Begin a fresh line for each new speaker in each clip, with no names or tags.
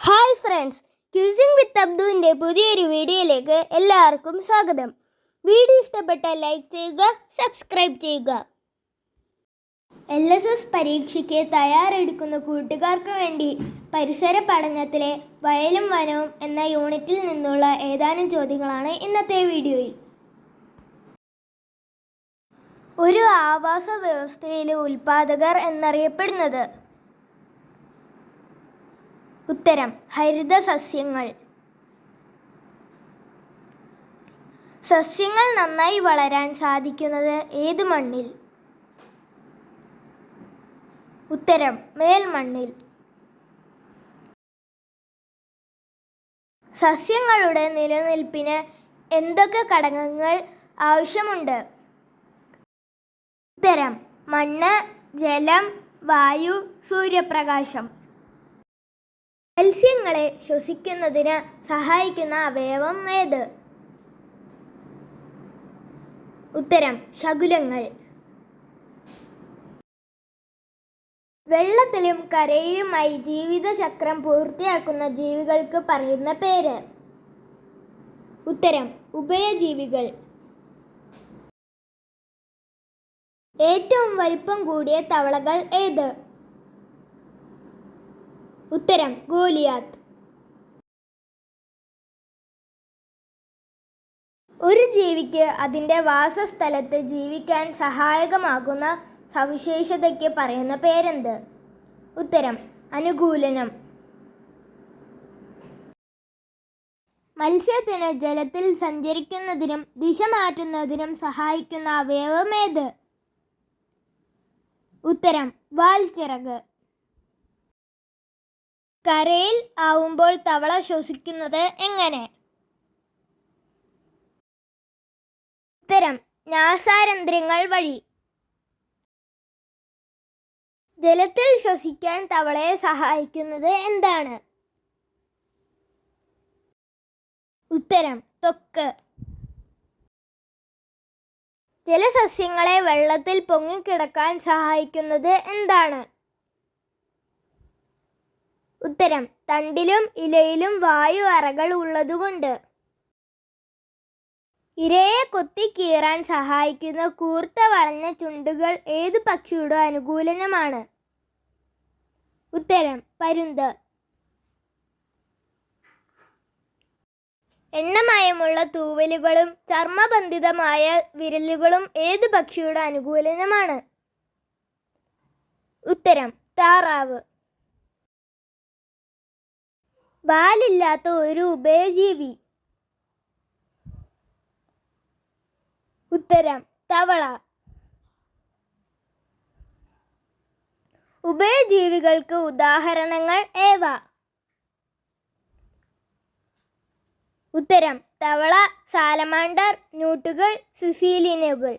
Hi friends ക്യൂസിംഗ് with അബ്ദുവിന്റെ പുതിയൊരു വീഡിയോയിലേക്ക് എല്ലാവർക്കും സ്വാഗതം. വീഡിയോ ഇഷ്ടപ്പെട്ട ലൈക്ക് ചെയ്യുക സബ്സ്ക്രൈബ് ചെയ്യുക. എൽ എസ് എസ് പരീക്ഷയ്ക്ക് തയ്യാറെടുക്കുന്ന കൂട്ടുകാർക്ക് വേണ്ടി പരിസര പഠനത്തിലെ വയലും വനവും എന്ന യൂണിറ്റിൽ നിന്നുള്ള ഏതാനും ചോദ്യങ്ങളാണ് ഇന്നത്തെ വീഡിയോയിൽ. ഒരു ആവാസ വ്യവസ്ഥയിലെ ഉൽപാദകർ എന്നറിയപ്പെടുന്നത് ഉത്തരം ഹരിത സസ്യങ്ങൾ സസ്യങ്ങൾ നന്നായി വളരാൻ സാധിക്കുന്നത് ഏത് മണ്ണിൽ? ഉത്തരം മേൽമണ്ണിൽ. സസ്യങ്ങളുടെ നിലനിൽപ്പിന് എന്തൊക്കെ ഘടകങ്ങൾ ആവശ്യമുണ്ട്? ഉത്തരം മണ്ണ് ജലം വായു സൂര്യപ്രകാശം. മത്സ്യങ്ങളെ ശ്വസിക്കുന്നതിന് സഹായിക്കുന്ന അവയവം ഏത്? ഉത്തരം ശകുലങ്ങൾ. വെള്ളത്തിലും കരയിലുമായി ജീവിതചക്രം പൂർത്തിയാക്കുന്ന ജീവികൾക്ക് പറയുന്ന പേര്. ഉത്തരം ഉഭയജീവികൾ. ഏറ്റവും വലിപ്പം കൂടിയ തവളകൾ ഏത്? ഉത്തരം ഗോലിയാത്ത്. ഒരു ജീവിക്ക് അതിന്റെ വാസസ്ഥലത്ത് ജീവിക്കാൻ സഹായകമാകുന്ന സവിശേഷതയ്ക്ക് പറയുന്ന പേരെന്ത്? ഉത്തരം അനുകൂലനം. മത്സ്യത്തിന് ജലത്തിൽ സഞ്ചരിക്കുന്നതിനും ദിശ മാറ്റുന്നതിനും സഹായിക്കുന്ന അവയവമേത് ഉത്തരം വാൽച്ചിറക്. കരയിൽ ആവുമ്പോൾ തവള ശ്വസിക്കുന്നത് എങ്ങനെ? ഉത്തരം നാസാരന്ധ്രങ്ങൾ വഴി. ജലത്തിൽ ശ്വസിക്കാൻ തവളയെ സഹായിക്കുന്നത് എന്താണ്? ഉത്തരം തൊക്ക്. ജലസസ്യങ്ങളെ വെള്ളത്തിൽ പൊങ്ങിക്കിടക്കാൻ സഹായിക്കുന്നത് എന്താണ്? ഉത്തരം തണ്ടിലും ഇലയിലും വായു അറകൾ ഉള്ളതുകൊണ്ട്. ഇരയെ കൊത്തിക്കീറാൻ സഹായിക്കുന്ന കൂർത്ത വളഞ്ഞ ചുണ്ടുകൾ ഏത് പക്ഷിയുടെ അനുകൂലനമാണ്? ഉത്തരം പരുന്ത്. എണ്ണമയമുള്ള തൂവലുകളും ചർമ്മബന്ധിതമായ വിരലുകളും ഏത് പക്ഷിയുടെ അനുകൂലനമാണ്? ഉത്തരം താറാവ്. വാലില്ലാത്ത ഒരു ഉഭയജീവി ഉത്തരം തവള. ഉഭയജീവികൾക്ക് ഉദാഹരണങ്ങൾ ഏവ? ഉത്തരം തവള സാലമാണ്ടർ ന്യൂട്ടുകൾ സിസീലിനുകൾ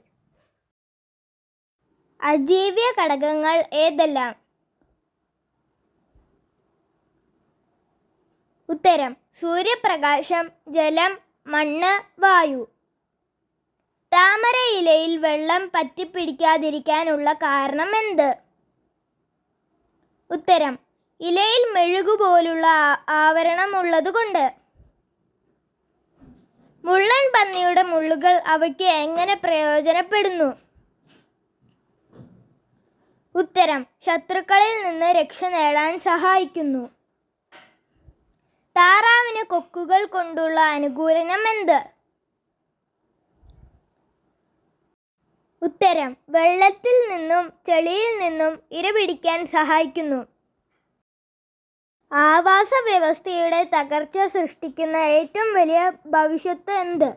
അജീവ്യ ഘടകങ്ങൾ ഏതെല്ലാം? ഉത്തരം സൂര്യപ്രകാശം ജലം മണ്ണ് വായു. താമര ഇലയിൽ വെള്ളം പറ്റിപ്പിടിക്കാതിരിക്കാനുള്ള കാരണം എന്ത്? ഉത്തരം ഇലയിൽ മെഴുകുപോലുള്ള പോലുള്ള ആവരണമുള്ളതുകൊണ്ട് മുള്ളൻ പന്നിയുടെ മുള്ളുകൾ അവയ്ക്ക് എങ്ങനെ പ്രയോജനപ്പെടുന്നു? ഉത്തരം ശത്രുക്കളിൽ നിന്ന് രക്ഷ നേടാൻ സഹായിക്കുന്നു. താറാവിന് കൊക്കുകൾ കൊണ്ടുള്ള അനുകൂലനം എന്ത്? ഉത്തരം വെള്ളത്തിൽ നിന്നും ചെളിയിൽ നിന്നും ഇരപിടിക്കാൻ സഹായിക്കുന്നു. ആവാസ വ്യവസ്ഥയുടെ തകർച്ച സൃഷ്ടിക്കുന്ന ഏറ്റവും വലിയ ഭവിഷ്യത്ത് എന്ത്?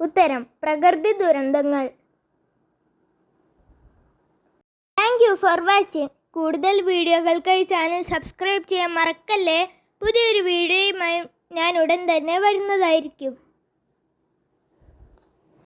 ഉത്തരം പ്രകൃതി ദുരന്തങ്ങൾ. Thank you for watching. കൂടുതൽ വീഡിയോകൾക്കായി ചാനൽ സബ്സ്ക്രൈബ് ചെയ്യാൻ മറക്കല്ലേ? പുതിയൊരു വീഡിയോയുമായി ഞാൻ ഉടൻ തന്നെ വരുന്നതായിരിക്കും.